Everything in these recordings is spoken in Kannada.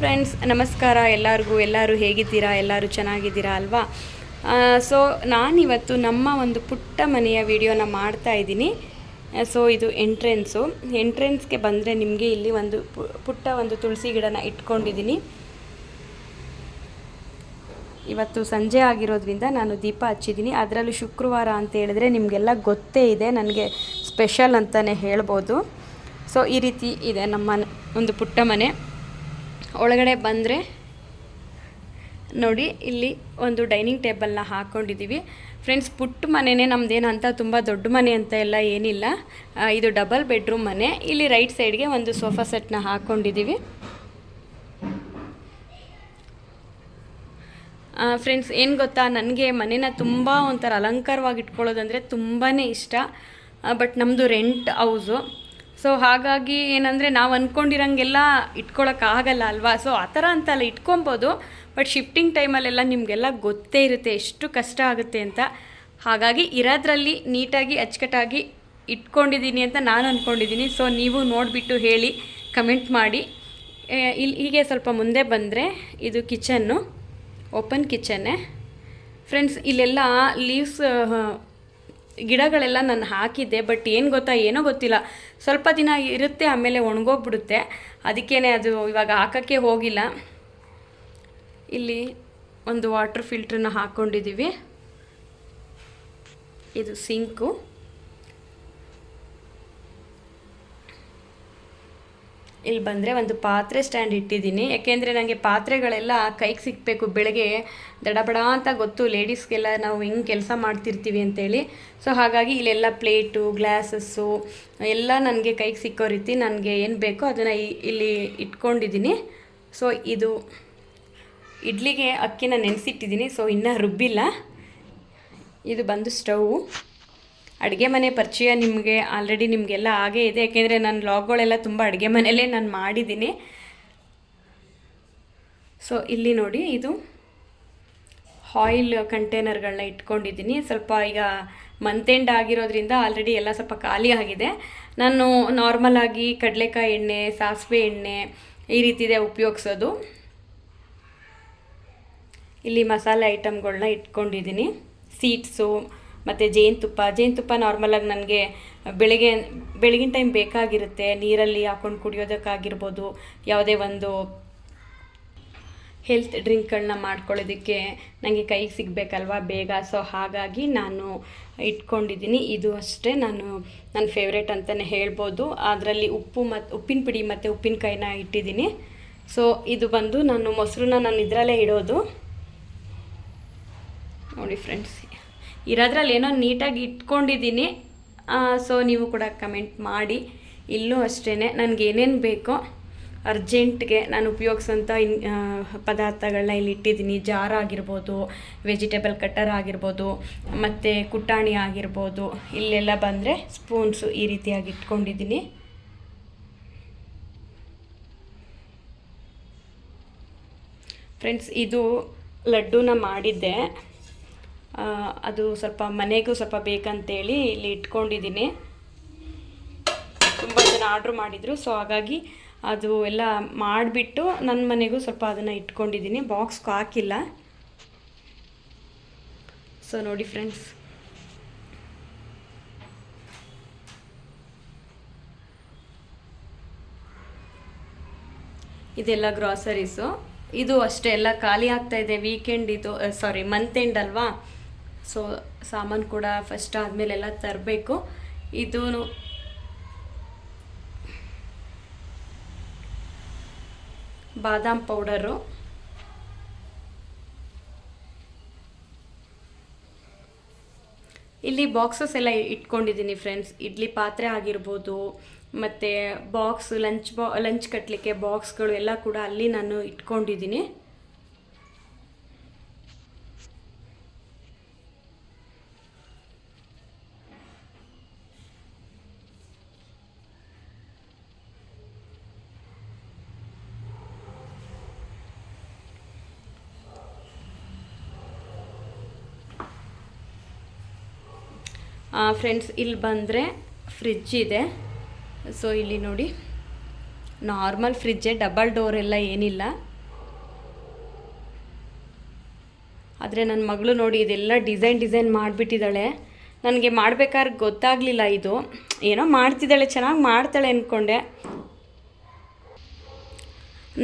ಫ್ರೆಂಡ್ಸ್ ನಮಸ್ಕಾರ, ಎಲ್ಲರಿಗೂ, ಎಲ್ಲರೂ ಹೇಗಿದ್ದೀರಾ, ಎಲ್ಲರೂ ಚೆನ್ನಾಗಿದ್ದೀರಾ ಅಲ್ವಾ? ಸೊ ನಾನಿವತ್ತು ನಮ್ಮ ಒಂದು ಪುಟ್ಟ ಮನೆಯ ವಿಡಿಯೋನ ಮಾಡ್ತಾ ಇದ್ದೀನಿ. ಸೊ ಇದು ಎಂಟ್ರೆನ್ಸು ಎಂಟ್ರೆನ್ಸ್ಗೆ ಬಂದರೆ ನಿಮಗೆ ಇಲ್ಲಿ ಒಂದು ಪುಟ್ಟ ಒಂದು ತುಳಸಿ ಗಿಡನ ಇಟ್ಕೊಂಡಿದ್ದೀನಿ. ಇವತ್ತು ಸಂಜೆ ಆಗಿರೋದ್ರಿಂದ ನಾನು ದೀಪ ಹಚ್ಚಿದ್ದೀನಿ. ಅದರಲ್ಲೂ ಶುಕ್ರವಾರ ಅಂತ ಹೇಳಿದ್ರೆ ನಿಮಗೆಲ್ಲ ಗೊತ್ತೇ ಇದೆ, ನನಗೆ ಸ್ಪೆಷಲ್ ಅಂತಲೇ ಹೇಳ್ಬೋದು. ಸೊ ಈ ರೀತಿ ಇದೆ ನಮ್ಮ ಒಂದು ಪುಟ್ಟ ಮನೆ. ಒಳಗಡೆ ಬಂದರೆ ನೋಡಿ, ಇಲ್ಲಿ ಒಂದು ಡೈನಿಂಗ್ ಟೇಬಲ್ನ ಹಾಕ್ಕೊಂಡಿದ್ದೀವಿ ಫ್ರೆಂಡ್ಸ್ ಪುಟ್ಟ ಮನೆಯೇ ನಮ್ಮದೇನಂತ ತುಂಬ ದೊಡ್ಡ ಮನೆ ಅಂತ ಎಲ್ಲ ಏನಿಲ್ಲ. ಇದು ಡಬಲ್ ಬೆಡ್ರೂಮ್ ಮನೆ. ಇಲ್ಲಿ ರೈಟ್ ಸೈಡ್ಗೆ ಒಂದು ಸೋಫಾ ಸೆಟ್ನ ಹಾಕ್ಕೊಂಡಿದ್ದೀವಿ ಫ್ರೆಂಡ್ಸ್ ಏನು ಗೊತ್ತಾ? ನನಗೆ ಮನೇನ ತುಂಬ ಒಂಥರ ಅಲಂಕಾರವಾಗಿ ಇಟ್ಕೊಳ್ಳೋದಂದರೆ ತುಂಬಾ ಇಷ್ಟ ಬಟ್ ನಮ್ಮದು ರೆಂಟ್ ಹೌಸು ಸೊ ಹಾಗಾಗಿ ಏನಂದರೆ ನಾವು ಅಂದ್ಕೊಂಡಿರಂಗೆಲ್ಲ ಇಟ್ಕೊಳಕ್ಕಾಗಲ್ಲ ಅಲ್ವಾ? ಸೊ ಆ ಥರ ಅಂತಲ್ಲ ಇಟ್ಕೊಬೋದು. ಬಟ್ ಶಿಫ್ಟಿಂಗ್ ಟೈಮಲ್ಲೆಲ್ಲ ನಿಮಗೆಲ್ಲ ಗೊತ್ತೇ ಇರುತ್ತೆ, ಎಷ್ಟು ಕಷ್ಟ ಆಗುತ್ತೆ ಅಂತ. ಹಾಗಾಗಿ ಇರೋದ್ರಲ್ಲಿ ನೀಟಾಗಿ ಅಚ್ಚುಕಟ್ಟಾಗಿ ಇಟ್ಕೊಂಡಿದ್ದೀನಿ ಅಂತ ನಾನು ಅಂದ್ಕೊಂಡಿದ್ದೀನಿ ಸೊ ನೀವು ನೋಡಿಬಿಟ್ಟು ಹೇಳಿ ಕಮೆಂಟ್ ಮಾಡಿ. ಇಲ್ಲಿ ಹೀಗೆ ಸ್ವಲ್ಪ ಮುಂದೆ ಬಂದರೆ ಇದು ಕಿಚನ್ನು ಓಪನ್ ಕಿಚನ್ನೇ ಫ್ರೆಂಡ್ಸ್ ಇಲ್ಲೆಲ್ಲ ಲೀವ್ಸ್ ಗಿಡಗಳೆಲ್ಲ ನಾನು ಹಾಕಿದ್ದೆ ಬಟ್ ಏನು ಗೊತ್ತಾ, ಏನೋ ಗೊತ್ತಿಲ್ಲ. ಸ್ವಲ್ಪ ದಿನ ಇರುತ್ತೆ, ಆಮೇಲೆ ಒಣಗೋಗ್ಬಿಡುತ್ತೆ. ಅದಕ್ಕೇ ಅದು ಇವಾಗ ಹಾಕೋಕ್ಕೆ ಹೋಗಿಲ್ಲ. ಇಲ್ಲಿ ಒಂದು ವಾಟರ್ ಫಿಲ್ಟ್ರನ್ನ ಹಾಕ್ಕೊಂಡಿದ್ದೀವಿ ಇದು ಸಿಂಕು ಇಲ್ಲಿ ಬಂದರೆ ಒಂದು ಪಾತ್ರೆ ಸ್ಟ್ಯಾಂಡ್ ಇಟ್ಟಿದ್ದೀನಿ. ಯಾಕೆಂದರೆ ನನಗೆ ಪಾತ್ರೆಗಳೆಲ್ಲ ಕೈಗೆ ಸಿಕ್ಕಬೇಕು ಬೆಳಗ್ಗೆ ದಡಬಡ ಅಂತ ಗೊತ್ತು ಲೇಡೀಸ್ಗೆಲ್ಲ ನಾವು ಹೆಂಗೆ ಕೆಲಸ ಮಾಡ್ತಿರ್ತೀವಿ ಅಂತೇಳಿ. ಸೊ ಹಾಗಾಗಿ ಇಲ್ಲೆಲ್ಲ ಪ್ಲೇಟು ಗ್ಲಾಸಸ್ಸು ಎಲ್ಲ ನನಗೆ ಕೈಗೆ ಸಿಕ್ಕೋ ರೀತಿ ನನಗೆ ಏನು ಬೇಕೋ ಅದನ್ನು ಇಲ್ಲಿ ಇಟ್ಕೊಂಡಿದ್ದೀನಿ. ಸೊ ಇದು ಇಡ್ಲಿಗೆ ಅಕ್ಕಿನ ನೆನೆಸಿಟ್ಟಿದ್ದೀನಿ. ಸೊ ಇನ್ನೂ ರುಬ್ಬಿಲ್ಲ. ಇದು ಬಂದು ಸ್ಟವ್ ಅಡುಗೆ ಮನೆ ಪರಿಚಯ ನಿಮಗೆ ಆಲ್ರೆಡಿ ನಿಮಗೆಲ್ಲ ಆಗೇ ಇದೆ. ಯಾಕೆಂದರೆ ನನ್ನ ಲಾಗ್ಗಳೆಲ್ಲ ತುಂಬ ಅಡುಗೆ ಮನೆಯಲ್ಲೇ ನಾನು ಮಾಡಿದ್ದೀನಿ. ಸೊ ಇಲ್ಲಿ ನೋಡಿ ಇದು ಆಯಿಲ್ ಕಂಟೈನರ್ಗಳನ್ನ ಇಟ್ಕೊಂಡಿದ್ದೀನಿ. ಸ್ವಲ್ಪ ಈಗ ಮಂತ್ ಎಂಡ್ ಆಗಿರೋದ್ರಿಂದ ಆಲ್ರೆಡಿ ಎಲ್ಲ ಸ್ವಲ್ಪ ಖಾಲಿ ಆಗಿದೆ. ನಾನು ನಾರ್ಮಲ್ ಆಗಿ ಕಡಲೆಕಾಯಿ ಎಣ್ಣೆ, ಸಾಸಿವೆ ಎಣ್ಣೆ ಈ ರೀತಿದೆ ಉಪಯೋಗಿಸೋದು. ಇಲ್ಲಿ ಮಸಾಲೆ ಐಟಮ್ಗಳನ್ನ ಇಟ್ಕೊಂಡಿದ್ದೀನಿ. ಸೀಡ್ಸು ಮತ್ತು ಜೇನುತುಪ್ಪ ಜೇನುತುಪ್ಪ ನಾರ್ಮಲಾಗಿ ನನಗೆ ಬೆಳಗ್ಗೆ, ಬೆಳಗಿನ ಟೈಮ್ ಬೇಕಾಗಿರುತ್ತೆ. ನೀರಲ್ಲಿ ಹಾಕೊಂಡು ಕುಡಿಯೋದಕ್ಕಾಗಿರ್ಬೋದು. ಯಾವುದೇ ಒಂದು ಹೆಲ್ತ್ ಡ್ರಿಂಕ್ಗಳನ್ನ ಮಾಡ್ಕೊಳ್ಳೋದಕ್ಕೆ ನನಗೆ ಕೈಗೆ ಸಿಗಬೇಕಲ್ವಾ? ಬೇಗ. ಸೊ ಹಾಗಾಗಿ ನಾನು ಇಟ್ಕೊಂಡಿದ್ದೀನಿ. ಇದು ಅಷ್ಟೇ ನಾನು, ನನ್ನ ಫೇವ್ರೇಟ್ ಅಂತಲೇ ಹೇಳ್ಬೋದು. ಅದರಲ್ಲಿ ಉಪ್ಪು ಮತ್ತು ಉಪ್ಪಿನ ಪುಡಿ ಮತ್ತು ಉಪ್ಪಿನಕಾಯಿನ ಇಟ್ಟಿದ್ದೀನಿ. ಸೊ ಇದು ಬಂದು ನಾನು ಮೊಸರನ್ನ ನಾನು ಇದರಲ್ಲೇ ಇಡೋದು. ನೋಡಿ ಫ್ರೆಂಡ್ಸ್ ಇರೋದ್ರಲ್ಲಿ ಏನೋ ನೀಟಾಗಿ ಇಟ್ಕೊಂಡಿದ್ದೀನಿ. ಸೊ ನೀವು ಕೂಡ ಕಮೆಂಟ್ ಮಾಡಿ. ಇಲ್ಲೂ ಅಷ್ಟೇ ನನಗೆ ಏನೇನು ಬೇಕೋ ಅರ್ಜೆಂಟ್ಗೆ ನಾನು ಉಪಯೋಗಿಸೋಂಥ ಇನ್ ಪದಾರ್ಥಗಳನ್ನ ಇಲ್ಲಿ ಇಟ್ಟಿದ್ದೀನಿ. ಜಾರ್ ಆಗಿರ್ಬೋದು ವೆಜಿಟೇಬಲ್ ಕಟ್ಟರ್ ಆಗಿರ್ಬೋದು, ಮತ್ತು ಕುಟಾಣಿ ಆಗಿರ್ಬೋದು. ಇಲ್ಲೆಲ್ಲ ಬಂದರೆ ಸ್ಪೂನ್ಸು ಈ ರೀತಿಯಾಗಿ ಇಟ್ಕೊಂಡಿದ್ದೀನಿ. ಫ್ರೆಂಡ್ಸ್ ಇದು ಲಡ್ಡೂನ ಮಾಡಿದ್ದೆ. ಅದು ಸ್ವಲ್ಪ ಮನೆಗೂ ಸ್ವಲ್ಪ ಬೇಕಂತೇಳಿ ಇಲ್ಲಿ ಇಟ್ಕೊಂಡಿದ್ದೀನಿ. ತುಂಬ ಜನ ಆರ್ಡ್ರ್ ಮಾಡಿದರು, ಸೊ ಹಾಗಾಗಿ ಅದು ಎಲ್ಲ ಮಾಡಿಬಿಟ್ಟು ನನ್ನ ಮನೆಗೂ ಸ್ವಲ್ಪ ಅದನ್ನು ಇಟ್ಕೊಂಡಿದ್ದೀನಿ, ಬಾಕ್ಸ್ಗೆ ಹಾಕಿಲ್ಲ. ಸೊ ನೋಡಿ ಫ್ರೆಂಡ್ಸ್. ಇದೆಲ್ಲ ಗ್ರಾಸರೀಸು. ಇದು ಅಷ್ಟೇ, ಎಲ್ಲ ಖಾಲಿ ಆಗ್ತಾ ಇದೆ, ವೀಕೆಂಡ್ ಇದು ಸಾರಿ ಮಂತ್ ಎಂಡ್ ಅಲ್ವಾ? ಸೊ ಸಾಮಾನು ಕೂಡ ಫಸ್ಟ್ ಆದಮೇಲೆ ಎಲ್ಲ ತರಬೇಕು. ಇದು ಬಾದಾಮ್ ಪೌಡರು. ಇಲ್ಲಿ ಬಾಕ್ಸಸ್ ಎಲ್ಲ ಇಟ್ಕೊಂಡಿದ್ದೀನಿ ಫ್ರೆಂಡ್ಸ್. ಇಡ್ಲಿ ಪಾತ್ರೆ ಆಗಿರ್ಬೋದು, ಮತ್ತು ಬಾಕ್ಸ್, ಲಂಚ್ ಬಾ, ಲಂಚ್ ಕಟ್ಟಲಿಕ್ಕೆ ಬಾಕ್ಸ್ಗಳು ಎಲ್ಲ ಕೂಡ ಅಲ್ಲಿ ನಾನು ಇಟ್ಕೊಂಡಿದ್ದೀನಿ. ಫ್ರೆಂಡ್ಸ್ ಇಲ್ಲಿ ಬಂದರೆ ಫ್ರಿಜ್ ಇದೆ. ಸೊ ಇಲ್ಲಿ ನೋಡಿ. ನಾರ್ಮಲ್ ಫ್ರಿಜ್ಜೇ ಡಬಲ್ ಡೋರ್ ಎಲ್ಲ ಏನಿಲ್ಲ. ಆದರೆ ನನ್ನ ಮಗಳು ನೋಡಿ ಇದೆಲ್ಲ ಡಿಸೈನ್ ಡಿಸೈನ್ ಮಾಡಿಬಿಟ್ಟಿದ್ದಾಳೆ. ನನಗೆ ಮಾಡ್ಬೇಕಾದ್ರೆ ಗೊತ್ತಾಗಲಿಲ್ಲ ಇದು. ಏನೋ ಮಾಡ್ತಿದ್ದಾಳೆ, ಚೆನ್ನಾಗಿ ಮಾಡ್ತಾಳೆ ಅಂದ್ಕೊಂಡೆ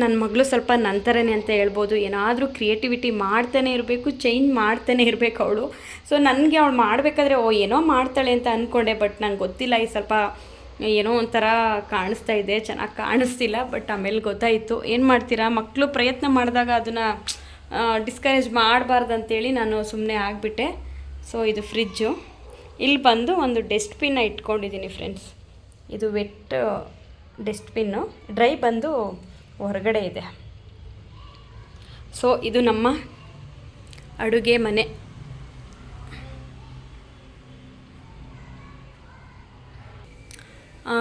ನನ್ನ ಮಗಳು ಸ್ವಲ್ಪ ನಂತರನೇ ಅಂತ ಹೇಳ್ಬೋದು. ಏನಾದರೂ ಕ್ರಿಯೇಟಿವಿಟಿ ಮಾಡ್ತಾನೆ ಇರಬೇಕು ಚೇಂಜ್ ಮಾಡ್ತಾನೆ ಇರಬೇಕು ಅವಳು. ಸೊ ನನಗೆ ಅವಳು ಮಾಡಬೇಕಾದ್ರೆ, ಓ, ಏನೋ ಮಾಡ್ತಾಳೆ ಅಂತ ಅಂದ್ಕೊಂಡೆ ಬಟ್ ನಂಗೆ ಗೊತ್ತಿಲ್ಲ, ಈ ಸ್ವಲ್ಪ ಏನೋ ಒಂಥರ ಕಾಣಿಸ್ತಾ ಇದೆ, ಚೆನ್ನಾಗಿ ಕಾಣಿಸ್ತಿಲ್ಲ ಬಟ್ ಆಮೇಲೆ ಗೊತ್ತಾಯಿತು. ಏನು ಮಾಡ್ತೀರಾ? ಮಕ್ಕಳು ಪ್ರಯತ್ನ ಮಾಡಿದಾಗ ಅದನ್ನು ಡಿಸ್ಕರೇಜ್ ಮಾಡಬಾರ್ದು ಅಂತೇಳಿ ನಾನು ಸುಮ್ಮನೆ ಆಗಿಬಿಟ್ಟೆ. ಸೊ ಇದು ಫ್ರಿಜ್ಜು ಇಲ್ಲಿ ಬಂದು ಒಂದು ಡಸ್ಟ್ಬಿನ್ನ ಇಟ್ಕೊಂಡಿದ್ದೀನಿ ಫ್ರೆಂಡ್ಸ್ ಇದು ವೆಟ್ ಡಸ್ಟ್ಬಿನ್ನು ಡ್ರೈ ಬಂದು ಹೊರಗಡೆ ಇದೆ. ಸೊ ಇದು ನಮ್ಮ ಅಡುಗೆ ಮನೆ.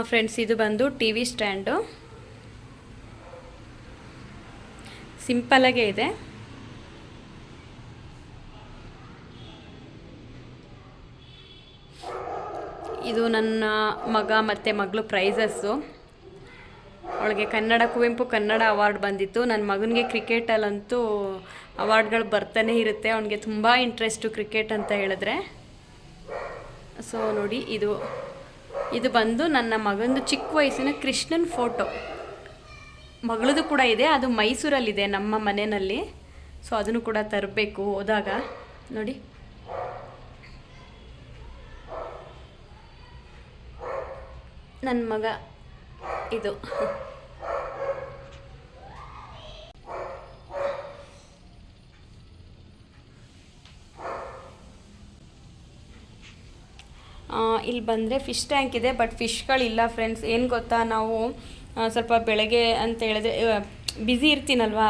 ಫ್ರೆಂಡ್ಸ್ ಇದು ಬಂದು ಟಿ ವಿ ಸ್ಟ್ಯಾಂಡು. ಸಿಂಪಲಾಗೇ ಇದೆ. ಇದು ನನ್ನ ಮಗ ಮತ್ತು ಮಗಳು ಪ್ರೈಸಸ್ಸು ಅವಳಿಗೆ ಕನ್ನಡ, ಕುವೆಂಪು ಕನ್ನಡ ಅವಾರ್ಡ್ ಬಂದಿತ್ತು. ನನ್ನ ಮಗನಿಗೆ ಕ್ರಿಕೆಟಲ್ಲಂತೂ ಅವಾರ್ಡ್ಗಳು ಬರ್ತಾನೆ ಇರುತ್ತೆ. ಅವನಿಗೆ ತುಂಬ ಇಂಟ್ರೆಸ್ಟು ಕ್ರಿಕೆಟ್ ಅಂತ ಹೇಳಿದ್ರೆ. ಸೊ ನೋಡಿ, ಇದು ಇದು ಬಂದು ನನ್ನ ಮಗಂದು ಚಿಕ್ಕ ವಯಸ್ಸಿನ ಕೃಷ್ಣನ್ ಫೋಟೋ ಮಗಳದು ಕೂಡ ಇದೆ, ಅದು ಮೈಸೂರಲ್ಲಿದೆ ನಮ್ಮ ಮನೆಯಲ್ಲಿ. ಸೊ ಅದನ್ನು ಕೂಡ ತರಬೇಕು ಹೋದಾಗ. ನೋಡಿ. ನನ್ನ ಮಗ, ಇದು ಆ, ಇಲ್ಲಿ ಬಂದರೆ ಫಿಶ್ ಟ್ಯಾಂಕ್ ಇದೆ ಬಟ್ ಫಿಶ್ಗಳಿಲ್ಲ ಫ್ರೆಂಡ್ಸ್ ಏನು ಗೊತ್ತಾ? ನಾವು ಸ್ವಲ್ಪ ಬೆಳಗ್ಗೆ ಅಂತ ಹೇಳಿದ್ರೆ ಬ್ಯುಸಿ ಇರ್ತೀನಲ್ವಾ?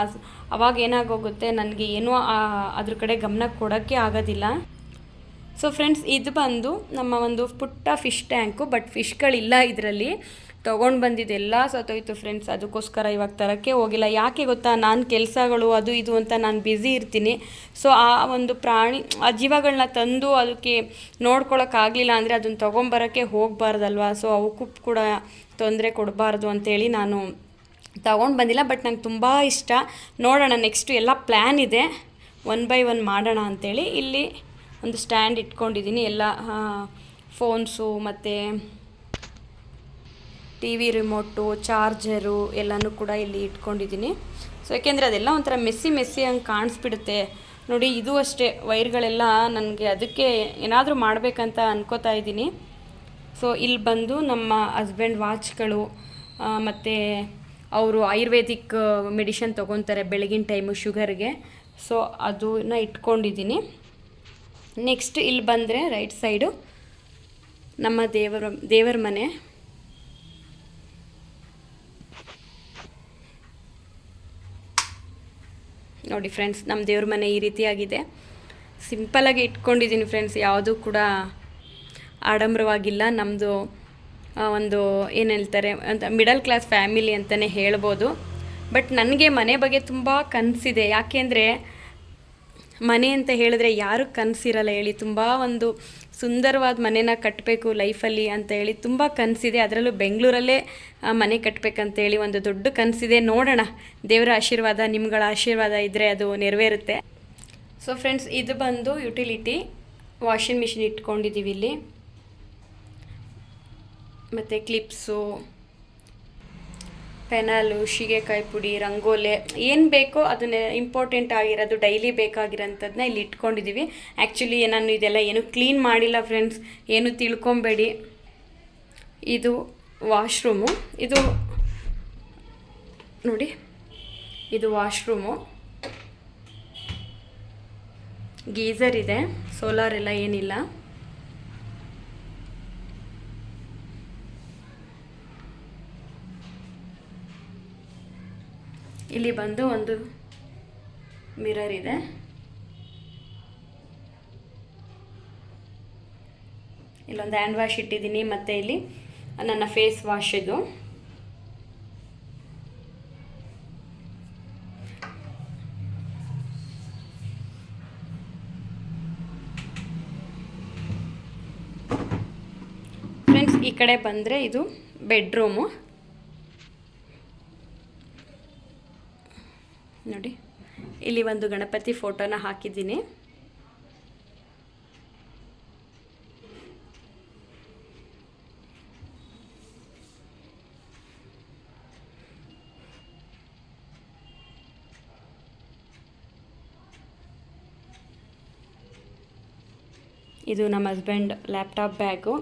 ಅವಾಗ ಏನಾಗೋಗುತ್ತೆ? ನನಗೆ ಏನೂ ಅದ್ರ ಕಡೆ ಗಮನ ಕೊಡೋಕ್ಕೆ ಆಗೋದಿಲ್ಲ. ಸೊ ಫ್ರೆಂಡ್ಸ್ ಇದು ಬಂದು ನಮ್ಮ ಒಂದು ಪುಟ್ಟ ಫಿಶ್ ಟ್ಯಾಂಕು ಬಟ್ ಫಿಶ್ಗಳಿಲ್ಲ ಇದರಲ್ಲಿ. ತೊಗೊಂಡು ಬಂದಿದ್ದೆಲ್ಲ ಸತ್ತೋಯ್ತು ಫ್ರೆಂಡ್ಸ್ ಅದಕ್ಕೋಸ್ಕರ ಇವಾಗ ತರೋಕ್ಕೆ ಹೋಗಿಲ್ಲ. ಯಾಕೆ ಗೊತ್ತಾ? ನಾನು ಕೆಲಸಗಳು, ಅದು ಇದು ಅಂತ ನಾನು ಬ್ಯುಸಿ ಇರ್ತೀನಿ. ಸೊ ಆ ಒಂದು ಪ್ರಾಣಿ, ಆ ಜೀವಗಳನ್ನ ತಂದು ಅದಕ್ಕೆ ನೋಡ್ಕೊಳಕ್ಕಾಗಲಿಲ್ಲ ಅಂದರೆ ಅದನ್ನು ತೊಗೊಂಬರೋಕ್ಕೆ ಹೋಗಬಾರ್ದಲ್ವಾ? ಸೊ ಅವಕ್ಕೂ ಕೂಡ ತೊಂದರೆ ಕೊಡಬಾರ್ದು ಅಂತೇಳಿ ನಾನು ತಗೊಂಡು ಬಂದಿಲ್ಲ. ಬಟ್ ನಂಗೆ ತುಂಬ ಇಷ್ಟ. ನೋಡೋಣ ನೆಕ್ಸ್ಟು ಎಲ್ಲ ಪ್ಲ್ಯಾನ್ ಇದೆ. ಒನ್ ಬೈ ಒನ್ ಮಾಡೋಣ ಅಂಥೇಳಿ ಇಲ್ಲಿ ಒಂದು ಸ್ಟ್ಯಾಂಡ್ ಇಟ್ಕೊಂಡಿದ್ದೀನಿ. ಎಲ್ಲ ಫೋನ್ಸು ಮತ್ತು ಟಿ ವಿ ರಿಮೋಟು, ಚಾರ್ಜರು ಎಲ್ಲನೂ ಕೂಡ ಇಲ್ಲಿ ಇಟ್ಕೊಂಡಿದ್ದೀನಿ. ಸೊ ಯಾಕೆಂದರೆ ಅದೆಲ್ಲ ಒಂಥರ ಮೆಸ್ಸಿ ಮೆಸ್ಸಿ ಹಂಗೆ ಕಾಣಿಸ್ಬಿಡುತ್ತೆ. ನೋಡಿ, ಇದು ಅಷ್ಟೇ. ವೈರ್ಗಳೆಲ್ಲ ನನಗೆ ಅದಕ್ಕೆ ಏನಾದರೂ ಮಾಡಬೇಕಂತ ಅನ್ಕೋತಾ ಇದ್ದೀನಿ. ಸೊ ಇಲ್ಲಿ ಬಂದು ನಮ್ಮ ಹಸ್ಬೆಂಡ್ ವಾಚ್ಗಳು ಮತ್ತು ಅವರು ಆಯುರ್ವೇದಿಕ್ ಮೆಡಿಷನ್ ತೊಗೊತಾರೆ ಬೆಳಗಿನ ಟೈಮು ಶುಗರ್ಗೆ. ಸೊ ಅದನ್ನ ಇಟ್ಕೊಂಡಿದ್ದೀನಿ. ನೆಕ್ಸ್ಟ್ ಇಲ್ಲಿ ಬಂದರೆ ರೈಟ್ ಸೈಡು ನಮ್ಮ ದೇವರ ದೇವರ ಮನೆ. ನೋಡಿ ಫ್ರೆಂಡ್ಸ್ ನಮ್ಮ ದೇವ್ರ ಮನೆ ಈ ರೀತಿಯಾಗಿದೆ. ಸಿಂಪಲಾಗಿ ಇಟ್ಕೊಂಡಿದ್ದೀನಿ ಫ್ರೆಂಡ್ಸ್ ಯಾವುದೂ ಕೂಡ ಆಡಂಬರವಾಗಿಲ್ಲ. ನಮ್ಮದು ಒಂದು ಏನು ಹೇಳ್ತಾರೆ, ಅಂತ ಮಿಡಲ್ ಕ್ಲಾಸ್ ಫ್ಯಾಮಿಲಿ ಅಂತಲೇ ಹೇಳ್ಬೋದು. ಬಟ್ ನನಗೆ ಮನೆ ಬಗ್ಗೆ ತುಂಬ ಕನಸಿದೆ. ಯಾಕೆಂದರೆ ಮನೆ ಅಂತ ಹೇಳಿದ್ರೆ ಯಾರು ಕನಸಿರಲ್ಲ ಹೇಳಿ. ತುಂಬ ಒಂದು ಸುಂದರವಾದ ಮನೆನ ಕಟ್ಟಬೇಕು ಲೈಫಲ್ಲಿ ಅಂತ ಹೇಳಿ ತುಂಬ ಕನಸಿದೆ. ಅದರಲ್ಲೂ ಬೆಂಗಳೂರಲ್ಲೇ ಮನೆ ಕಟ್ಟಬೇಕಂತೇಳಿ ಒಂದು ದೊಡ್ಡ ಕನಸಿದೆ. ನೋಡೋಣ. ದೇವರ ಆಶೀರ್ವಾದ, ನಿಮ್ಗಳ ಆಶೀರ್ವಾದ ಇದ್ದರೆ ಅದು ನೆರವೇರುತ್ತೆ. ಸೊ ಫ್ರೆಂಡ್ಸ್ ಇದು ಬಂದು ಯುಟಿಲಿಟಿ ವಾಷಿಂಗ್ ಮಿಷಿನ್ ಇಟ್ಕೊಂಡಿದ್ದೀವಿ ಇಲ್ಲಿ ಮತ್ತು ಕ್ಲಿಪ್ಸು ಪೆನಲು ಶೀಗೆಕಾಯಿ ಪುಡಿ, ರಂಗೋಲೆ, ಏನು ಬೇಕೋ ಅದನ್ನ ಇಂಪಾರ್ಟೆಂಟ್ ಆಗಿರೋದು ಡೈಲಿ ಬೇಕಾಗಿರೋಂಥದ್ದನ್ನ ಇಲ್ಲಿ ಇಟ್ಕೊಂಡಿದ್ದೀವಿ ಆ್ಯಕ್ಚುಲಿ ನಾನು ಇದೆಲ್ಲ ಏನು ಕ್ಲೀನ್ ಮಾಡಿಲ್ಲ ಫ್ರೆಂಡ್ಸ್ ಏನು ತಿಳ್ಕೊಬೇಡಿ. ಇದು ವಾಶ್ರೂಮು ಇದು ನೋಡಿ, ಇದು ವಾಶ್ರೂಮು ಗೀಝರ್ ಇದೆ ಸೋಲಾರ್ ಎಲ್ಲ ಏನಿಲ್ಲ. ಇಲ್ಲಿ ಬಂದು ಒಂದು ಮಿರರ್ ಇದೆ. ಇಲ್ಲೊಂದು ಹ್ಯಾಂಡ್ ವಾಶ್ ಇಟ್ಟಿದ್ದೀನಿ, ಮತ್ತು ಇಲ್ಲಿ ನನ್ನ ಫೇಸ್ ವಾಶ್ ಇದು. ಫ್ರೆಂಡ್ಸ್ ಈ ಕಡೆ ಬಂದರೆ ಇದು ಬೆಡ್ರೂಮು. ನೋಡಿ. ಇಲ್ಲಿ ಒಂದು ಗಣಪತಿ ಫೋಟೋನ ಹಾಕಿದ್ದೀನಿ. ಇದು ನಮ್ಮ ಹಸ್ಬೆಂಡ್ ಲ್ಯಾಪ್ಟಾಪ್ ಬ್ಯಾಗು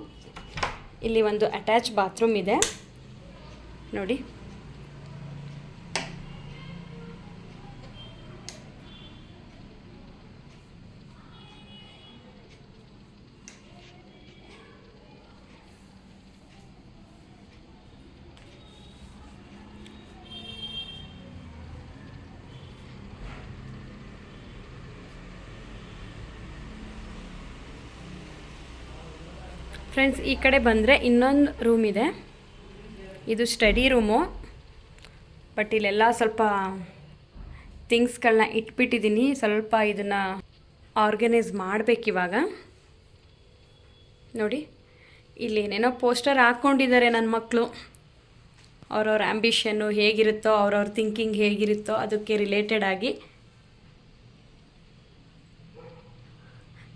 ಇಲ್ಲಿ ಒಂದು ಅಟ್ಯಾಚ್ ಬಾತ್ರೂಮ್ ಇದೆ. ನೋಡಿ. ಫ್ರೆಂಡ್ಸ್ ಈ ಕಡೆ ಬಂದರೆ ಇನ್ನೊಂದು ರೂಮ್ ಇದೆ. ಇದು ಸ್ಟಡಿ ರೂಮು ಬಟ್ ಇಲ್ಲೆಲ್ಲ ಸ್ವಲ್ಪ ಥಿಂಗ್ಸ್ಗಳನ್ನ ಇಟ್ಬಿಟ್ಟಿದ್ದೀನಿ ಸ್ವಲ್ಪ ಇದನ್ನು ಆರ್ಗನೈಸ್ ಮಾಡಬೇಕಿವಾಗ ನೋಡಿ, ಇಲ್ಲಿ ಏನೇನೋ ಪೋಸ್ಟರ್ ಹಾಕ್ಕೊಂಡಿದ್ದಾರೆ ನನ್ನ ಮಕ್ಕಳು ಅವ್ರವ್ರ ಆ್ಯಂಬಿಷನ್ನು ಹೇಗಿರುತ್ತೋ, ಅವ್ರವ್ರ ಥಿಂಕಿಂಗ್ ಹೇಗಿರುತ್ತೋ, ಅದಕ್ಕೆ ರಿಲೇಟೆಡ್ ಆಗಿ.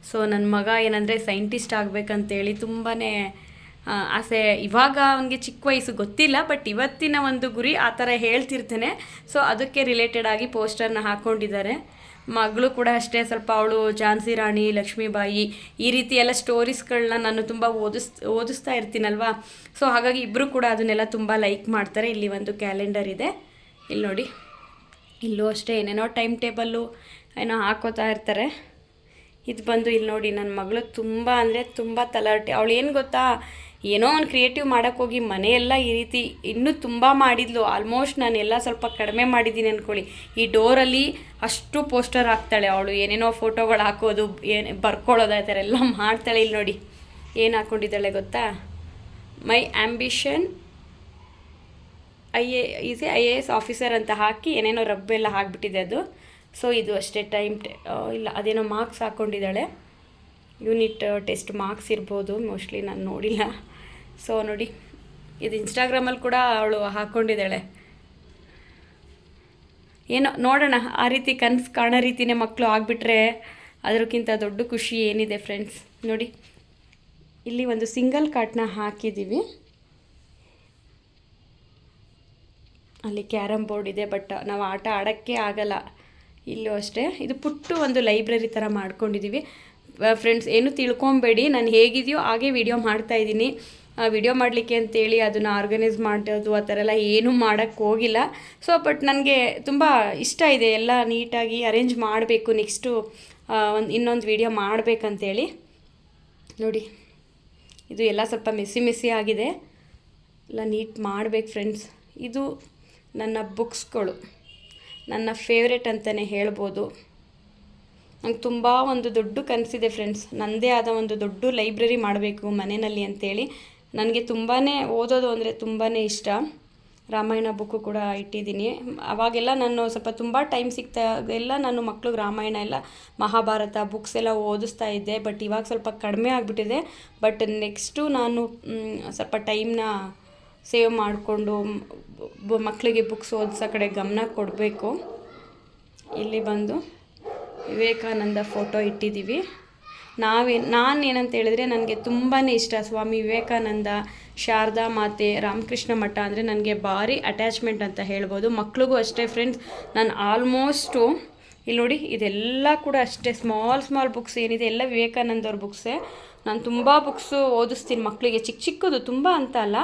ಸೊ ನನ್ನ ಮಗ ಏನಂದರೆ ಸೈಂಟಿಸ್ಟ್ ಆಗಬೇಕಂತೇಳಿ ತುಂಬಾ ಆಸೆ. ಇವಾಗ ಅವನಿಗೆ ಚಿಕ್ಕ ವಯಸ್ಸು ಗೊತ್ತಿಲ್ಲ ಬಟ್ ಇವತ್ತಿನ ಒಂದು ಗುರಿ ಆ ಥರ ಹೇಳ್ತಿರ್ತೇನೆ. ಸೊ ಅದಕ್ಕೆ ರಿಲೇಟೆಡ್ ಆಗಿ ಪೋಸ್ಟರ್ನ ಹಾಕ್ಕೊಂಡಿದ್ದಾರೆ ಮಗಳು ಕೂಡ ಅಷ್ಟೇ, ಸ್ವಲ್ಪ ಅವಳು ಝಾನ್ಸಿ ರಾಣಿ, ಲಕ್ಷ್ಮೀಬಾಯಿ, ಈ ರೀತಿ ಎಲ್ಲ ಸ್ಟೋರೀಸ್ಗಳನ್ನ ನಾನು ತುಂಬ ಓದಿಸ್, ಓದಿಸ್ತಾ ಇರ್ತೀನಲ್ವಾ? ಸೊ ಹಾಗಾಗಿ ಇಬ್ಬರು ಕೂಡ ಅದನ್ನೆಲ್ಲ ತುಂಬ ಲೈಕ್ ಮಾಡ್ತಾರೆ. ಇಲ್ಲಿ ಒಂದು ಕ್ಯಾಲೆಂಡರ್ ಇದೆ. ಇಲ್ಲಿ ನೋಡಿ. ಇಲ್ಲೂ ಅಷ್ಟೇ ಏನೇನೋ ಟೈಮ್ ಟೇಬಲ್ಲು ಏನೋ ಹಾಕೋತಾ ಇರ್ತಾರೆ. ಇದು ಬಂದು ಇಲ್ಲಿ ನೋಡಿ ನನ್ನ ಮಗಳು ತುಂಬ ಅಂದರೆ ತುಂಬ ತಲಾಟೆ ಅವಳು ಏನು ಗೊತ್ತಾ? ಏನೋ ಒಂದು ಕ್ರಿಯೇಟಿವ್ ಮಾಡೋಕ್ಕೆ ಹೋಗಿ ಮನೆಯೆಲ್ಲ ಈ ರೀತಿ ಇನ್ನೂ ತುಂಬ ಮಾಡಿದ್ಲು. ಆಲ್ಮೋಸ್ಟ್ ನಾನು ಎಲ್ಲ ಸ್ವಲ್ಪ ಕಡಿಮೆ ಮಾಡಿದ್ದೀನಿ ಅಂದ್ಕೊಳ್ಳಿ ಈ ಡೋರಲ್ಲಿ ಅಷ್ಟು ಪೋಸ್ಟರ್ ಹಾಕ್ತಾಳೆ ಅವಳು. ಏನೇನೋ ಫೋಟೋಗಳು ಹಾಕೋದು, ಏನು ಬರ್ಕೊಳ್ಳೋದು ಆ ಥರ ಎಲ್ಲ ಮಾಡ್ತಾಳೆ ಇಲ್ಲಿ ನೋಡಿ. ಏನು ಹಾಕ್ಕೊಂಡಿದ್ದಾಳೆ ಗೊತ್ತಾ? My ambition I A easy I A S officer ಅಂತ ಹಾಕಿ ಏನೇನೋ ರಬ್ಬೆಲ್ಲ ಹಾಕ್ಬಿಟ್ಟಿದೆ ಅದು. ಸೊ ಇದು ಅಷ್ಟೇ ಟೈಮ್ ಇಲ್ಲ, ಅದೇನೋ ಮಾರ್ಕ್ಸ್ ಹಾಕ್ಕೊಂಡಿದ್ದಾಳೆ ಯೂನಿಟ್ ಟೆಸ್ಟ್ ಮಾರ್ಕ್ಸ್ ಇರ್ಬೋದು ಮೋಸ್ಟ್ಲಿ ನಾನು ನೋಡಿಲ್ಲ. ಸೊ ನೋಡಿ, ಇದು ಇನ್ಸ್ಟಾಗ್ರಾಮಲ್ಲಿ ಕೂಡ ಅವಳು ಹಾಕ್ಕೊಂಡಿದ್ದಾಳೆ ಏನೋ, ನೋಡೋಣ, ಆ ರೀತಿ ಕನಸು ಕಾಣೋ ರೀತಿಯೇ ಮಕ್ಕಳು ಆಗಿಬಿಟ್ರೆ ಅದಕ್ಕಿಂತ ದೊಡ್ಡ ಖುಷಿ ಏನಿದೆ ಫ್ರೆಂಡ್ಸ್ ನೋಡಿ, ಇಲ್ಲಿ ಒಂದು ಸಿಂಗಲ್ ಕಾರ್ಟ್ನ ಹಾಕಿದ್ದೀವಿ. ಅಲ್ಲಿ ಕ್ಯಾರಮ್ ಬೋರ್ಡ್ ಇದೆ ಬಟ್ ನಾವು ಆಟ ಆಡೋಕ್ಕೆ ಆಗಲ್ಲ. ಇಲ್ಲೂ ಅಷ್ಟೇ. ಇದು ಪುಟ್ಟು ಒಂದು ಲೈಬ್ರರಿ ಥರ ಮಾಡ್ಕೊಂಡಿದ್ದೀವಿ ಫ್ರೆಂಡ್ಸ್, ಏನು ತಿಳ್ಕೊಬೇಡಿ. ನಾನು ಹೇಗಿದೆಯೋ ಹಾಗೆ ವಿಡಿಯೋ ಮಾಡ್ತಾಯಿದ್ದೀನಿ ವಿಡಿಯೋ ಮಾಡಲಿಕ್ಕೆ ಅಂತೇಳಿ ಅದನ್ನು ಆರ್ಗನೈಸ್ ಮಾಡೋದು, ಆ ಥರ ಎಲ್ಲ ಏನೂ ಮಾಡೋಕ್ಕೆ ಹೋಗಿಲ್ಲ. ಸೊ ಬಟ್ ನನಗೆ ತುಂಬ ಇಷ್ಟ ಇದೆ. ಎಲ್ಲ ನೀಟಾಗಿ ಅರೇಂಜ್ ಮಾಡಬೇಕು. ನೆಕ್ಸ್ಟು ಒಂದು, ಇನ್ನೊಂದು ವಿಡಿಯೋ ಮಾಡಬೇಕಂತೇಳಿ. ನೋಡಿ, ಇದು ಎಲ್ಲ ಸ್ವಲ್ಪ ಮೆಸ್ಸಿ ಮೆಸ್ಸಿ ಆಗಿದೆ. ಎಲ್ಲ ನೀಟ್ ಮಾಡಬೇಕು ಫ್ರೆಂಡ್ಸ್ ಇದು ನನ್ನ ಬುಕ್ಸ್ಗಳು ನನ್ನ ಫೇವ್ರೆಟ್ ಅಂತಲೇ ಹೇಳ್ಬೋದು. ನಂಗೆ ತುಂಬ ಒಂದು ದೊಡ್ಡ ಕನಸಿದೆ ಫ್ರೆಂಡ್ಸ್ ನನ್ನದೇ ಆದ ಒಂದು ದೊಡ್ಡ ಲೈಬ್ರರಿ ಮಾಡಬೇಕು ಮನೆಯಲ್ಲಿ ಅಂತೇಳಿ. ನನಗೆ ತುಂಬಾ ಓದೋದು ಅಂದರೆ ತುಂಬಾ ಇಷ್ಟ. ರಾಮಾಯಣ ಬುಕ್ಕು ಕೂಡ ಇಟ್ಟಿದ್ದೀನಿ. ಅವಾಗೆಲ್ಲ ನಾನು ಸ್ವಲ್ಪ ತುಂಬ ಟೈಮ್ ಸಿಗ್ತಾಗೆಲ್ಲ ನಾನು ಮಕ್ಳಿಗೆ ರಾಮಾಯಣ ಎಲ್ಲ, ಮಹಾಭಾರತ ಬುಕ್ಸ್ ಎಲ್ಲ ಓದಿಸ್ತಾ ಇದ್ದೆ. ಬಟ್ ಇವಾಗ ಸ್ವಲ್ಪ ಕಡಿಮೆ ಆಗಿಬಿಟ್ಟಿದೆ. ಬಟ್ ನೆಕ್ಸ್ಟು ನಾನು ಸ್ವಲ್ಪ ಟೈಮ್ನ ಸೇವ್ ಮಾಡಿಕೊಂಡು ಮಕ್ಕಳಿಗೆ ಬುಕ್ಸ್ ಓದಿಸೋ ಕಡೆ ಗಮನ ಕೊಡಬೇಕು. ಇಲ್ಲಿ ಬಂದು ವಿವೇಕಾನಂದ ಫೋಟೋ ಇಟ್ಟಿದ್ದೀವಿ. ನಾವೇ ನಾನು ಏನಂತ ಹೇಳಿದ್ರೆ ನನಗೆ ತುಂಬಾ ಇಷ್ಟ. ಸ್ವಾಮಿ ವಿವೇಕಾನಂದ, ಶಾರದಾ ಮಾತೆ, ರಾಮಕೃಷ್ಣ ಮಠ ಅಂದರೆ ನನಗೆ ಭಾರಿ ಅಟ್ಯಾಚ್ಮೆಂಟ್ ಅಂತ ಹೇಳ್ಬೋದು. ಮಕ್ಳಿಗೂ ಅಷ್ಟೇ ಫ್ರೆಂಡ್ಸ್ ನಾನು ಆಲ್ಮೋಸ್ಟು ಇಲ್ಲಿ ನೋಡಿ, ಇದೆಲ್ಲ ಕೂಡ ಅಷ್ಟೇ. ಸ್ಮಾಲ್ ಸ್ಮಾಲ್ ಬುಕ್ಸ್ ಏನಿದೆ, ಎಲ್ಲ ವಿವೇಕಾನಂದ ಅವ್ರ ಬುಕ್ಸೇ ನಾನು ತುಂಬ ಬುಕ್ಸು ಓದಿಸ್ತೀನಿ ಮಕ್ಕಳಿಗೆ ಚಿಕ್ಕ ಚಿಕ್ಕದು ತುಂಬ ಅಂತ ಅಲ್ಲ.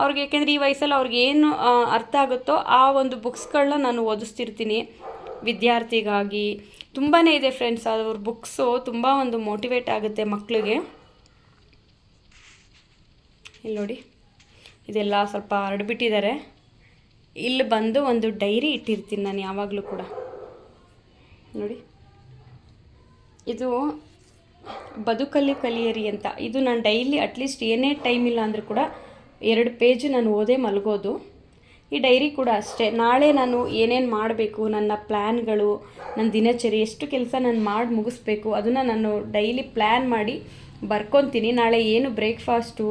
ಅವ್ರಿಗೆ ಯಾಕೆಂದರೆ ಈ ವಯಸ್ಸಲ್ಲಿ ಅವ್ರಿಗೆ ಏನು ಅರ್ಥ ಆಗುತ್ತೋ ಆ ಒಂದು ಬುಕ್ಸ್ಗಳನ್ನ ನಾನು ಓದಿಸ್ತಿರ್ತೀನಿ. ವಿದ್ಯಾರ್ಥಿಗಾಗಿ ತುಂಬಾ ಇದೆ ಫ್ರೆಂಡ್ಸ್ ಅವ್ರ ಬುಕ್ಸು ತುಂಬ ಒಂದು ಮೋಟಿವೇಟ್ ಆಗುತ್ತೆ ಮಕ್ಕಳಿಗೆ ಇಲ್ಲಿ ನೋಡಿ, ಇದೆಲ್ಲ ಸ್ವಲ್ಪ ಹರಡ್ಬಿಟ್ಟಿದ್ದಾರೆ ಇಲ್ಲಿ ಬಂದು ಒಂದು ಡೈರಿ ಇಟ್ಟಿರ್ತೀನಿ ನಾನು ಯಾವಾಗಲೂ ಕೂಡ. ನೋಡಿ, ಇದು ಬದುಕಲ್ಲಿ ಕಲಿಯರಿ ಅಂತ. ಇದು ನಾನು ಡೈಲಿ ಅಟ್ಲೀಸ್ಟ್ ಏನೇ ಟೈಮ್ ಇಲ್ಲ ಅಂದರೂ ಕೂಡ ಎರಡು ಪೇಜ್ ನಾನು ಓದೇ ಮಲಗೋದು. ಈ ಡೈರಿ ಕೂಡ ಅಷ್ಟೇ. ನಾಳೆ ನಾನು ಏನೇನು ಮಾಡಬೇಕು, ನನ್ನ ಪ್ಲ್ಯಾನ್ಗಳು ನನ್ನ ದಿನಚರಿ, ಎಷ್ಟು ಕೆಲಸ ನಾನು ಮಾಡಿ ಮುಗಿಸ್ಬೇಕು, ಅದನ್ನು ನಾನು ಡೈಲಿ ಪ್ಲ್ಯಾನ್ ಮಾಡಿ ಬರ್ಕೊತೀನಿ. ನಾಳೆ ಏನು ಬ್ರೇಕ್ಫಾಸ್ಟು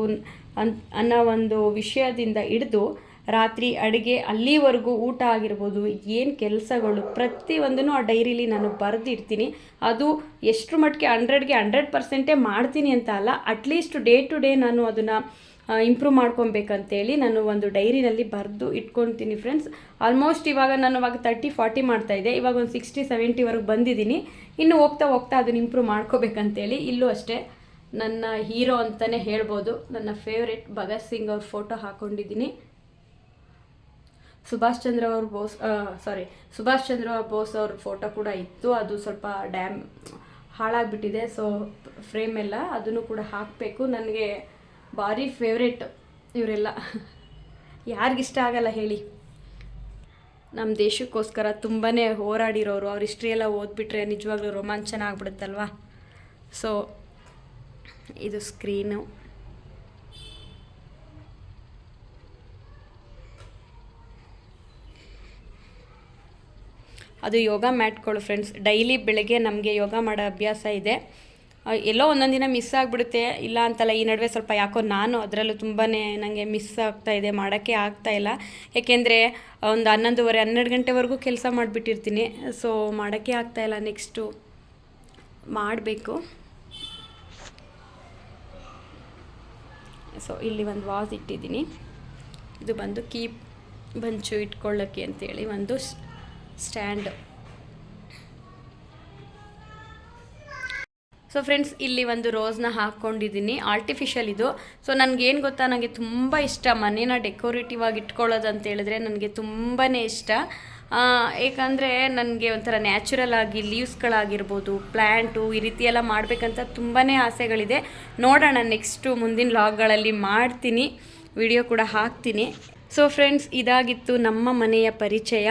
ಅನ್ ಅನ್ನೋ ಒಂದು ವಿಷಯದಿಂದ ಹಿಡಿದು ರಾತ್ರಿ ಅಡುಗೆ ಅಲ್ಲಿವರೆಗೂ ಊಟ ಆಗಿರ್ಬೋದು, ಏನು ಕೆಲಸಗಳು, ಪ್ರತಿಯೊಂದನ್ನು ಆ ಡೈರಿಲಿ ನಾನು ಬರೆದಿಡ್ತೀನಿ. ಅದು ಎಷ್ಟು ಮಟ್ಟಿಗೆ ಹಂಡ್ರೆಡ್ಗೆ ಹಂಡ್ರೆಡ್ ಪರ್ಸೆಂಟೇ ಮಾಡ್ತೀನಿ ಅಂತ ಅಲ್ಲ ಅಟ್ಲೀಸ್ಟ್ ಡೇ ಟು ಡೇ ನಾನು ಅದನ್ನು ಇಂಪ್ರೂವ್ ಮಾಡ್ಕೊಬೇಕಂತೇಳಿ ನಾನು ಒಂದು ಡೈರಿನಲ್ಲಿ ಬರೆದು ಇಟ್ಕೊತೀನಿ ಫ್ರೆಂಡ್ಸ್ ಆಲ್ಮೋಸ್ಟ್ ಇವಾಗ ನಾನು ಇವಾಗ ತರ್ಟಿ ಫಾರ್ಟಿ ಮಾಡ್ತಾಯಿದ್ದೆ ಇವಾಗ ಒಂದು ಸಿಕ್ಸ್ಟಿ ಸೆವೆಂಟಿವರೆಗೆ ಬಂದಿದ್ದೀನಿ. ಇನ್ನು ಹೋಗ್ತಾ ಹೋಗ್ತಾ ಅದನ್ನು ಇಂಪ್ರೂವ್ ಮಾಡ್ಕೋಬೇಕಂತೇಳಿ ಇಲ್ಲೂ ಅಷ್ಟೇ. ನನ್ನ ಹೀರೋ ಅಂತಲೇ ಹೇಳ್ಬೋದು. ನನ್ನ ಫೇವ್ರೆಟ್ ಭಗತ್ ಸಿಂಗ್ ಅವ್ರ ಫೋಟೋ ಹಾಕ್ಕೊಂಡಿದ್ದೀನಿ ಸುಭಾಷ್ ಚಂದ್ರ ಅವ್ರ ಬೋಸ್ ಸಾರಿ ಸುಭಾಷ್ ಚಂದ್ರ ಬೋಸ್ ಅವ್ರ ಫೋಟೋ ಕೂಡ ಇತ್ತು. ಅದು ಸ್ವಲ್ಪ ಡ್ಯಾಮ್ ಹಾಳಾಗಿಬಿಟ್ಟಿದೆ ಸೊ ಫ್ರೇಮ್ ಎಲ್ಲ ಅದನ್ನು ಕೂಡ ಹಾಕಬೇಕು. ನನಗೆ ಭಾರಿ ಫೇವ್ರೇಟ್ ಇವರೆಲ್ಲ. ಯಾರಿಗಿಷ್ಟ ಆಗಲ್ಲ ಹೇಳಿ. ನಮ್ಮ ದೇಶಕ್ಕೋಸ್ಕರ ತುಂಬಾ ಹೋರಾಡಿರೋರು, ಅವ್ರ ಹಿಸ್ಟ್ರಿ ಎಲ್ಲ ಓದ್ಬಿಟ್ರೆ ನಿಜವಾಗ್ಲೂ ರೋಮಾಂಚನ ಆಗ್ಬಿಡುತ್ತಲ್ವಾ? ಸೊ ಇದು ಸ್ಕ್ರೀನು ಅದು ಯೋಗ ಮ್ಯಾಟ್ಗಳು ಫ್ರೆಂಡ್ಸ್ ಡೈಲಿ ಬೆಳಗ್ಗೆ ನಮಗೆ ಯೋಗ ಮಾಡೋ ಅಭ್ಯಾಸ ಇದೆ. ಎಲ್ಲೋ ಒಂದೊಂದು ದಿನ ಮಿಸ್ ಆಗಿಬಿಡುತ್ತೆ. ಇಲ್ಲ ಅಂತಲ್ಲ, ಈ ನಡುವೆ ಸ್ವಲ್ಪ ಯಾಕೋ ನಾನು ಅದರಲ್ಲೂ ತುಂಬಾ ನನಗೆ ಮಿಸ್ ಆಗ್ತಾ ಇದೆ, ಮಾಡೋಕ್ಕೆ ಆಗ್ತಾ ಇಲ್ಲ. ಏಕೆಂದರೆ, ಒಂದು ಹನ್ನೊಂದುವರೆ, ಹನ್ನೆರಡು ಗಂಟೆವರೆಗೂ ಕೆಲಸ ಮಾಡಿಬಿಟ್ಟಿರ್ತೀನಿ. ಸೊ ಮಾಡೋಕ್ಕೆ ಆಗ್ತಾ ಇಲ್ಲ. ನೆಕ್ಸ್ಟು ಮಾಡಬೇಕು. ಸೊ ಇಲ್ಲಿ ಒಂದು ವಾಸ್ ಇಟ್ಟಿದ್ದೀನಿ. ಇದು ಬಂದು ಕೀಪ್ ಬಂಚು ಇಟ್ಕೊಳ್ಳೋಕ್ಕೆ ಅಂತೇಳಿ ಒಂದು ಸ್ಟ್ಯಾಂಡ್. ಸೊ ಫ್ರೆಂಡ್ಸ್ ಇಲ್ಲಿ ಒಂದು ರೋಸ್ನ ಹಾಕ್ಕೊಂಡಿದ್ದೀನಿ ಆರ್ಟಿಫಿಷಿಯಲ್ ಇದು. ಸೊ ನನಗೇನು ಗೊತ್ತಾ? ನನಗೆ ತುಂಬ ಇಷ್ಟ. ಮನೇನ ಡೆಕೋರೇಟಿವ್ ಆಗಿ ಇಟ್ಕೊಳ್ಳೋದು ಅಂತ ಹೇಳಿದ್ರೆ ನನಗೆ ತುಂಬಾ ಇಷ್ಟ. ಏಕೆಂದರೆ ನನಗೆ ಒಂಥರ ನ್ಯಾಚುರಲ್ ಆಗಿ ಲೀವ್ಸ್ಗಳಾಗಿರ್ಬೋದು ಪ್ಲ್ಯಾಂಟು ಈ ರೀತಿ ಎಲ್ಲ ಮಾಡಬೇಕಂತ ತುಂಬಾ ಆಸೆಗಳಿದೆ. ನೋಡೋಣ ನೆಕ್ಸ್ಟು ಮುಂದಿನ ಲಾಗ್ಗಳಲ್ಲಿ ಮಾಡ್ತೀನಿ. ವಿಡಿಯೋ ಕೂಡ ಹಾಕ್ತೀನಿ. ಸೊ ಫ್ರೆಂಡ್ಸ್ ಇದಾಗಿತ್ತು ನಮ್ಮ ಮನೆಯ ಪರಿಚಯ.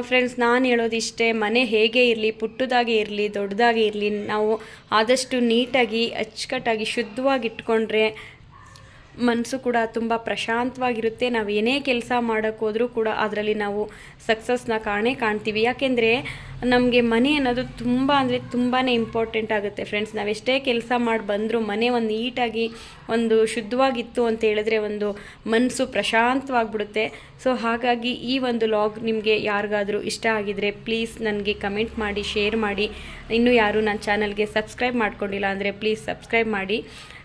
ಫ್ರೆಂಡ್ಸ್ ನಾನು ಹೇಳೋದು ಇಷ್ಟೇ, ಮನೆ ಹೇಗೆ ಇರಲಿ, ಪುಟ್ಟದಾಗಿ ಇರಲಿ, ದೊಡ್ಡದಾಗಿ ಇರಲಿ, ನಾವು ಆದಷ್ಟು ನೀಟಾಗಿ, ಅಚ್ಚುಕಟ್ಟಾಗಿ, ಶುದ್ಧವಾಗಿ ಇಟ್ಕೊಂಡ್ರೆ ಮನಸ್ಸು ಕೂಡ ತುಂಬ ಪ್ರಶಾಂತವಾಗಿರುತ್ತೆ. ನಾವು ಏನೇ ಕೆಲಸ ಮಾಡೋಕ್ಕೆ ಹೋದರೂ ಕೂಡ ಅದರಲ್ಲಿ ನಾವು ಸಕ್ಸಸ್ನ ಕಾಣೇ ಕಾಣ್ತೀವಿ. ಯಾಕೆಂದರೆ ನಮಗೆ ಮನೆ ಅನ್ನೋದು ತುಂಬ ಅಂದರೆ ತುಂಬಾ ಇಂಪಾರ್ಟೆಂಟ್ ಆಗುತ್ತೆ ಫ್ರೆಂಡ್ಸ್ ನಾವು ಎಷ್ಟೇ ಕೆಲಸ ಮಾಡಿ ಬಂದರೂ ಮನೆ ಒಂದು ನೀಟಾಗಿ, ಒಂದು ಶುದ್ಧವಾಗಿತ್ತು ಅಂತ ಹೇಳಿದ್ರೆ ಒಂದು ಮನಸ್ಸು ಪ್ರಶಾಂತವಾಗಿಬಿಡುತ್ತೆ. ಸೊ ಹಾಗಾಗಿ ಈ ಒಂದು ಲಾಗ್ ನಿಮಗೆ ಯಾರಿಗಾದರೂ ಇಷ್ಟ ಆಗಿದರೆ ಪ್ಲೀಸ್ ನನಗೆ ಕಮೆಂಟ್ ಮಾಡಿ ಶೇರ್ ಮಾಡಿ. ಇನ್ನೂ ಯಾರು ನನ್ನ ಚಾನಲ್ಗೆ ಸಬ್ಸ್ಕ್ರೈಬ್ ಮಾಡ್ಕೊಂಡಿಲ್ಲ ಅಂದರೆ ಪ್ಲೀಸ್ ಸಬ್ಸ್ಕ್ರೈಬ್ ಮಾಡಿ.